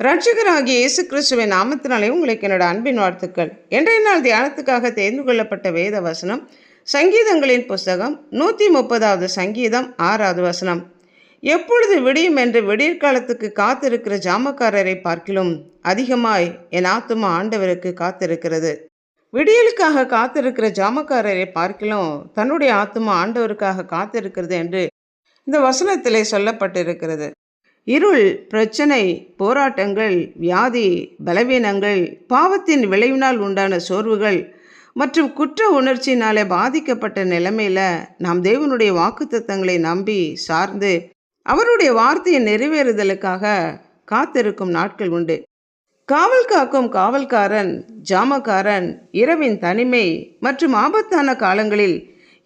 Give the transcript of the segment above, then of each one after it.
ரட்சகராகிய இயேசு கிறிஸ்துவின் நாமத்தினாலே உங்களுக்கு என்னோட அன்பின் வாழ்த்துக்கள். இன்றைய நாள் தியானத்துக்காக தேர்ந்து கொள்ளப்பட்ட வேத வசனம் சங்கீதங்களின் புஸ்தகம் நூற்றி முப்பதாவது சங்கீதம் ஆறாவது வசனம். எப்பொழுது விடியும் என்று விடியற்காலத்துக்கு காத்திருக்கிற ஜாமக்காரரை பார்க்கிலும் அதிகமாய் என் ஆத்துமா ஆண்டவருக்கு காத்திருக்கிறது. விடியலுக்காக காத்திருக்கிற ஜாமக்காரரை பார்க்கிலும் தன்னுடைய ஆத்துமா ஆண்டவருக்காக காத்திருக்கிறது என்று இந்த வசனத்திலே சொல்லப்பட்டிருக்கிறது. இருள் பிரச்சனை போராட்டங்கள் வியாதி பலவீனங்கள் பாவத்தின் விளைவினால் உண்டான சோர்வுகள் மற்றும் குற்ற உணர்ச்சியினாலே பாதிக்கப்பட்ட நிலைமையில் நாம் தேவனுடைய வாக்குத்தத்தங்களை நம்பி சார்ந்து அவருடைய வார்த்தையை நிறைவேறுதலுக்காக காத்திருக்கும் நாட்கள் உண்டு. காவல் காக்கும் காவல்காரன் ஜாமக்காரன் இரவின் தனிமை மற்றும் ஆபத்தான காலங்களில்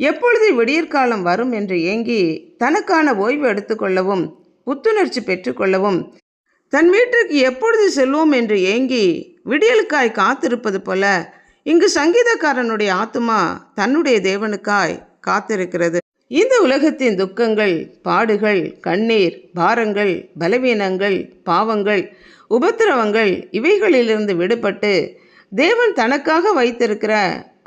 எப்பொழுது விடியற்காலம் வரும் என்று ஏங்கி தனக்கான ஓய்வு எடுத்துக்கொள்ளவும் புத்துணர்ச்சி பெற்றுக்கொள்ளவும். தன் வீட்டிற்கு எப்பொழுது செல்வோம் என்று ஏங்கி விடியலுக்காய் காத்திருப்பது போல இங்கு சங்கீதக்காரனுடைய ஆத்துமா தன்னுடைய தேவனுக்காய் காத்திருக்கிறது. இந்த உலகத்தின் துக்கங்கள் பாடுகள் கண்ணீர் பாரங்கள் பலவீனங்கள் பாவங்கள் உபத்திரவங்கள் இவைகளிலிருந்து விடுபட்டு தேவன் தனக்காக வைத்திருக்கிற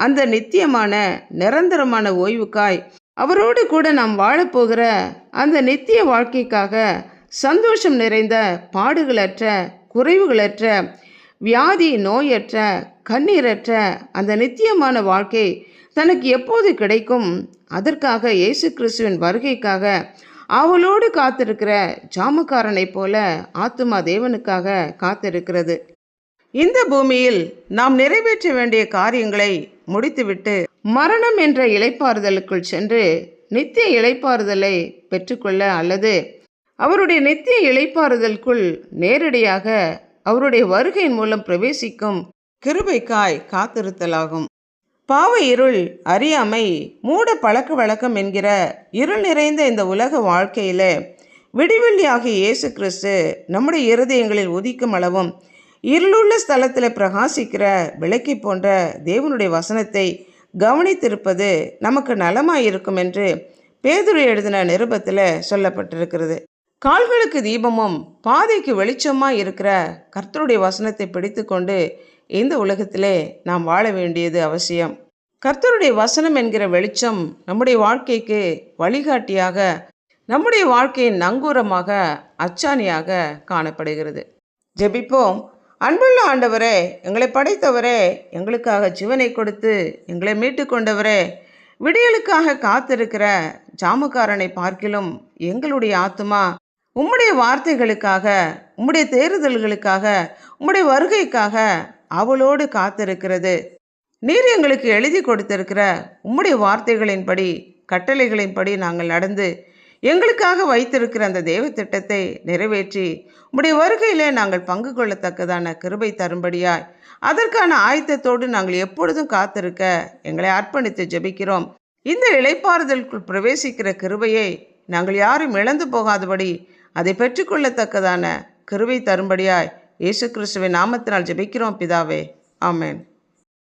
அந்த நித்தியமான நிரந்தரமான ஓய்வுக்காய் அவரோடு கூட நாம் வாழப்போகிற அந்த நித்திய வாழ்க்கைக்காக சந்தோஷம் நிறைந்த பாடுகளற்ற குறைவுகளற்ற வியாதி நோயற்ற கண்ணீரற்ற அந்த நித்தியமான வாழ்க்கை தனக்கு எப்போது கிடைக்கும்? அதற்காக இயேசு கிறிஸ்துவின் வருகைக்காக அவளோடு காத்திருக்கிற ஜாமக்காரனைப் போல ஆத்துமா தேவனுக்காக காத்திருக்கிறது. இந்த பூமியில் நாம் நிறைவேற்ற வேண்டிய காரியங்களை முடித்துவிட்டு மரணம் என்ற இழைப்பாறுதலுக்குள் சென்று நித்திய இளைப்பாறுதலை பெற்றுக்கொள்ள அல்லது அவருடைய நித்திய இளைப்பாறுதலுக்குள் நேரடியாக அவருடைய வருகையின் மூலம் பிரவேசிக்கும் கிருபைக்காய் காத்திருத்தலாகும். பாவ இருள் அறியாமை மூட பழக்க வழக்கம் என்கிற இருள் நிறைந்த இந்த உலக வாழ்க்கையில விடிவெள்ளியாகிய இயேசு கிறிஸ்து நம்முடைய இருதயங்களில் உதிக்கும் அளவும் இருளுள்ள ஸ்தலத்தில் பிரகாசிக்கிற விளக்கி போன்ற தேவனுடைய வசனத்தை கவனித்திருப்பது நமக்கு நலமாயிருக்கும் என்று பேதுரு எழுதின நிருபத்தில் சொல்லப்பட்டிருக்கிறது. கால்களுக்கு தீபமும் பாதைக்கு வெளிச்சமாக இருக்கிற கர்த்தருடைய வசனத்தை பிடித்துக்கொண்டு இந்த உலகத்திலே நாம் வாழ வேண்டியது அவசியம். கர்த்தருடைய வசனம் என்கிற வெளிச்சம் நம்முடைய வாழ்க்கைக்கு வழிகாட்டியாக நம்முடைய வாழ்க்கையின் நங்கூரமாக அச்சாணியாக காணப்படுகிறது. ஜெபிப்போம். அன்புள்ள ஆண்டவரே எங்களை படைத்தவரே எங்களுக்காக ஜீவனை கொடுத்து எங்களை மீட்டு கொண்டவரே விடியலுக்காக காத்திருக்கிற ஜாமக்காரனை பார்க்கிலும் எங்களுடைய ஆத்துமா உம்முடைய வார்த்தைகளுக்காக உம்முடைய தேறுதல்களுக்காக உம்முடைய வருகைக்காக அவளோடு காத்திருக்கிறது. நீர் எங்களுக்கு எழுதி கொடுத்திருக்கிற உம்முடைய வார்த்தைகளின்படி கட்டளைகளின்படி நாங்கள் நடந்து எங்களுக்காக வைத்திருக்கிற அந்த தேவ திட்டத்தை நிறைவேற்றி உம்முடைய வருகையிலே நாங்கள் பங்கு கொள்ளத்தக்கதான கிருபை தரும்படியாய் அதற்கான ஆயத்தத்தோடு நாங்கள் எப்பொழுதும் காத்திருக்க எங்களை அர்ப்பணித்து ஜெபிக்கிறோம். இந்த இளைப்பாறுதலுக்குள் பிரவேசிக்கிற கிருபையை நாங்கள் யாரும் இழந்து போகாதபடி அதை பெற்றுக்கொள்ளத்தக்கதான கிருபை தரும்படியாய் இயேசு கிறிஸ்துவின் நாமத்தினால் ஜெபிக்கிறோம் பிதாவே. ஆமேன்.